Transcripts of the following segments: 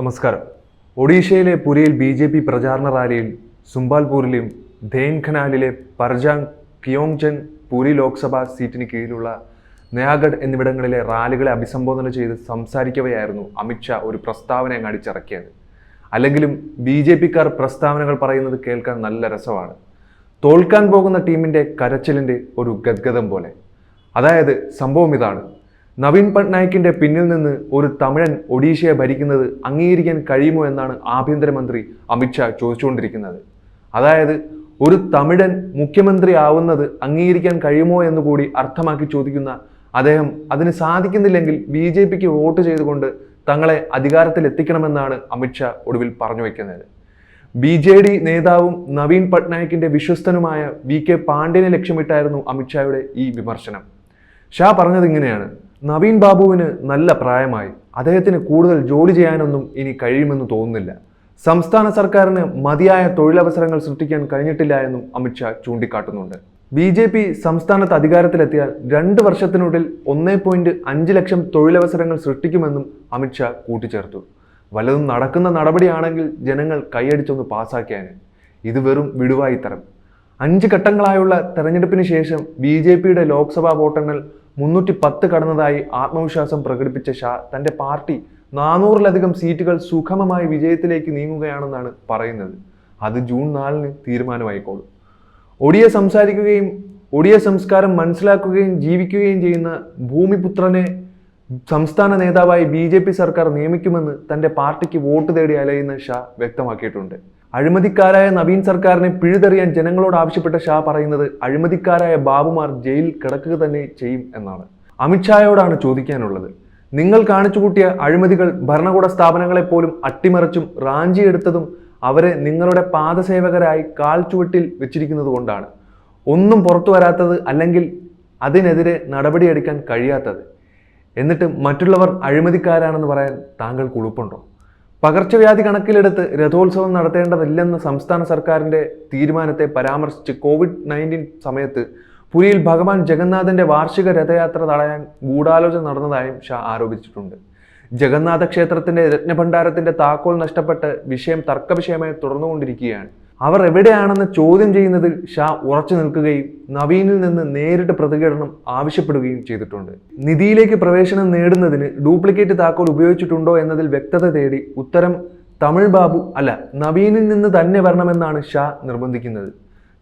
നമസ്കാരം. ഒഡീഷയിലെ പുരിയിൽ B J P പ്രചാരണ റാലിയിൽ സുംബാൽപൂരിലെയും ധേൻഖനാലിലെ പർജാങ് കിയോങ്ചൻ പുരി ലോക്സഭാ സീറ്റിന് കീഴിലുള്ള നയാഗഡ് എന്നിവിടങ്ങളിലെ റാലികളെ അഭിസംബോധന ചെയ്ത് സംസാരിക്കവെയായിരുന്നു അമിത്ഷാ ഒരു പ്രസ്താവന അങ്ങ് അടിച്ചിറക്കിയത്. അല്ലെങ്കിലും ബി ജെ പിക്കാർ പ്രസ്താവനകൾ പറയുന്നത് കേൾക്കാൻ നല്ല രസമാണ്. തോൽക്കാൻ പോകുന്ന ടീമിന്റെ കരച്ചിലിന്റെ ഒരു ഗദ്ഗതം പോലെ. അതായത് സംഭവം ഇതാണ്. നവീൻ പട്നായിക്കിന്റെ പിന്നിൽ നിന്ന് ഒരു തമിഴൻ ഒഡീഷയെ ഭരിക്കുന്നത് അംഗീകരിക്കാൻ കഴിയുമോ എന്നാണ് ആഭ്യന്തരമന്ത്രി അമിത്ഷാ ചോദിച്ചുകൊണ്ടിരിക്കുന്നത്. അതായത് ഒരു തമിഴൻ മുഖ്യമന്ത്രി ആവുന്നത് അംഗീകരിക്കാൻ കഴിയുമോ എന്ന് കൂടി അർത്ഥമാക്കി ചോദിക്കുന്ന അദ്ദേഹം അതിന് സാധിക്കുന്നില്ലെങ്കിൽ ബി ജെ പിക്ക് വോട്ട് ചെയ്തുകൊണ്ട് തങ്ങളെ അധികാരത്തിൽ എത്തിക്കണമെന്നാണ് അമിത്ഷാ ഒടുവിൽ പറഞ്ഞു വയ്ക്കുന്നത് ബി ജെ ഡി നേതാവും നവീൻ പട്നായിക്കിന്റെ വിശ്വസ്തനുമായ വി കെ പാണ്ഡ്യനെ ലക്ഷ്യമിട്ടായിരുന്നു അമിത്ഷായുടെ ഈ വിമർശനം. ഷാ പറഞ്ഞത് ഇങ്ങനെയാണ്. നവീൻ ബാബുവിന് നല്ല പ്രായമായി. അദ്ദേഹത്തിന് കൂടുതൽ ജോലി ചെയ്യാനൊന്നും ഇനി കഴിയുമെന്ന് തോന്നുന്നില്ല. സംസ്ഥാന സർക്കാരിന് മതിയായ തൊഴിലവസരങ്ങൾ സൃഷ്ടിക്കാൻ കഴിഞ്ഞിട്ടില്ല എന്നും അമിത്ഷാ ചൂണ്ടിക്കാട്ടുന്നുണ്ട്. ബി ജെ പി സംസ്ഥാനത്ത് അധികാരത്തിലെത്തിയാൽ രണ്ട് വർഷത്തിനുള്ളിൽ ഒന്നേ പോയിന്റ് അഞ്ച് ലക്ഷം തൊഴിലവസരങ്ങൾ സൃഷ്ടിക്കുമെന്നും അമിത്ഷാ കൂട്ടിച്ചേർത്തു. വല്ലതും നടക്കുന്ന നടപടിയാണെങ്കിൽ ജനങ്ങൾ കൈയടിച്ചൊന്ന് പാസാക്കിയാൽ ഇത് വെറും വിടുവായിത്തരം. അഞ്ച് ഘട്ടങ്ങളായുള്ള തെരഞ്ഞെടുപ്പിന് ശേഷം ബി ജെ പിയുടെ ലോക്സഭാ വോട്ടെണ്ണൽ മുന്നൂറ്റി പത്ത് കടന്നതായി ആത്മവിശ്വാസം പ്രകടിപ്പിച്ച ഷാ തന്റെ പാർട്ടി നാനൂറിലധികം സീറ്റുകൾ സുഗമമായി വിജയത്തിലേക്ക് നീങ്ങുകയാണെന്നാണ് പറയുന്നത്. അത് ജൂൺ നാലിന് തീരുമാനമായിക്കോളും. ഒടിയ സംസാരിക്കുകയും ഒടിയ സംസ്കാരം മനസ്സിലാക്കുകയും ജീവിക്കുകയും ചെയ്യുന്ന ഭൂമിപുത്രനെ സംസ്ഥാന നേതാവായി ബി സർക്കാർ നിയമിക്കുമെന്ന് തന്റെ പാർട്ടിക്ക് വോട്ട് തേടി അലയുന്ന ഷാ വ്യക്തമാക്കിയിട്ടുണ്ട്. അഴിമതിക്കാരായ നവീൻ സർക്കാരിനെ പിഴുതെറിയാൻ ജനങ്ങളോട് ആവശ്യപ്പെട്ട ഷാ പറയുന്നത് അഴിമതിക്കാരായ ബാബുമാർ ജയിലിൽ കിടക്കുക തന്നെ ചെയ്യും എന്നാണ്. അമിത്ഷായോടാണ് ചോദിക്കാനുള്ളത്. നിങ്ങൾ കാണിച്ചു അഴിമതികൾ ഭരണകൂട സ്ഥാപനങ്ങളെ പോലും അട്ടിമറിച്ചും റാഞ്ചിയെടുത്തതും അവരെ നിങ്ങളുടെ പാദസേവകരായി കാൽ ചുവട്ടിൽ വെച്ചിരിക്കുന്നത് കൊണ്ടാണ്. ഒന്നും പുറത്തു വരാത്തത് അല്ലെങ്കിൽ അതിനെതിരെ നടപടിയെടുക്കാൻ കഴിയാത്തത്. എന്നിട്ട് മറ്റുള്ളവർ അഴിമതിക്കാരാണെന്ന് പറയാൻ താങ്കൾക്ക് ഉളുപ്പുണ്ടോ? പകർച്ചവ്യാധി കണക്കിലെടുത്ത് രഥോത്സവം നടത്തേണ്ടതില്ലെന്ന സംസ്ഥാന സർക്കാരിന്റെ തീരുമാനത്തെ പരാമർശിച്ച് കോവിഡ് നയന്റീൻ സമയത്ത് പുരിയിൽ ഭഗവാൻ ജഗന്നാഥന്റെ വാർഷിക രഥയാത്ര തടയാൻ ഗൂഢാലോചന നടന്നതായും ഷാ ആരോപിച്ചിട്ടുണ്ട്. ജഗന്നാഥ ക്ഷേത്രത്തിന്റെ രത്നഭണ്ഡാരത്തിന്റെ താക്കോൽ നഷ്ടപ്പെട്ട് വിഷയം തർക്കവിഷയമായി തുടർന്നുകൊണ്ടിരിക്കുകയാണ് അവർ എവിടെയാണെന്ന് ചോദ്യം ചെയ്യുന്നതിൽ ഷാ ഉറച്ചു നിൽക്കുകയും നവീനിൽ നിന്ന് നേരിട്ട് പ്രതികരണം ആവശ്യപ്പെടുകയും ചെയ്തിട്ടുണ്ട്. നിധിയിലേക്ക് പ്രവേശനം നേടുന്നതിന് ഡ്യൂപ്ലിക്കേറ്റ് താക്കോൽ ഉപയോഗിച്ചിട്ടുണ്ടോ എന്നതിൽ വ്യക്തത തേടി ഉത്തരം തമിഴ് ബാബു അല്ല നവീനിൽ നിന്ന് തന്നെ വരണമെന്നാണ് ഷാ നിർബന്ധിക്കുന്നത്.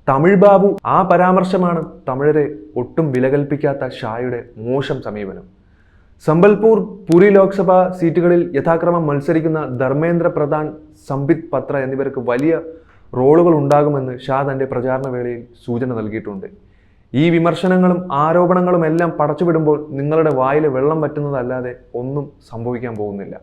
തമിഴ് ബാബു ആ പരാമർശമാണ് തമിഴരെ ഒട്ടും വിലകൽപ്പിക്കാത്ത ഷായുടെ മോശം സമീപനം. സമ്പൽപൂർ പുരി ലോക്സഭാ സീറ്റുകളിൽ യഥാക്രമം മത്സരിക്കുന്ന ധർമ്മേന്ദ്ര പ്രധാൻ സംബിത് പത്ര എന്നിവർക്ക് വലിയ റോളുകൾ ഉണ്ടാകുമെന്ന് ഷാ തന്റെ പ്രചാരണ വേളയിൽ സൂചന നൽകിയിട്ടുണ്ട്. ഈ വിമർശനങ്ങളും ആരോപണങ്ങളും എല്ലാം പടച്ചുവിടുമ്പോൾ നിങ്ങളുടെ വായിൽ വെള്ളം പറ്റുന്നതല്ലാതെ ഒന്നും സംഭവിക്കാൻ പോകുന്നില്ല.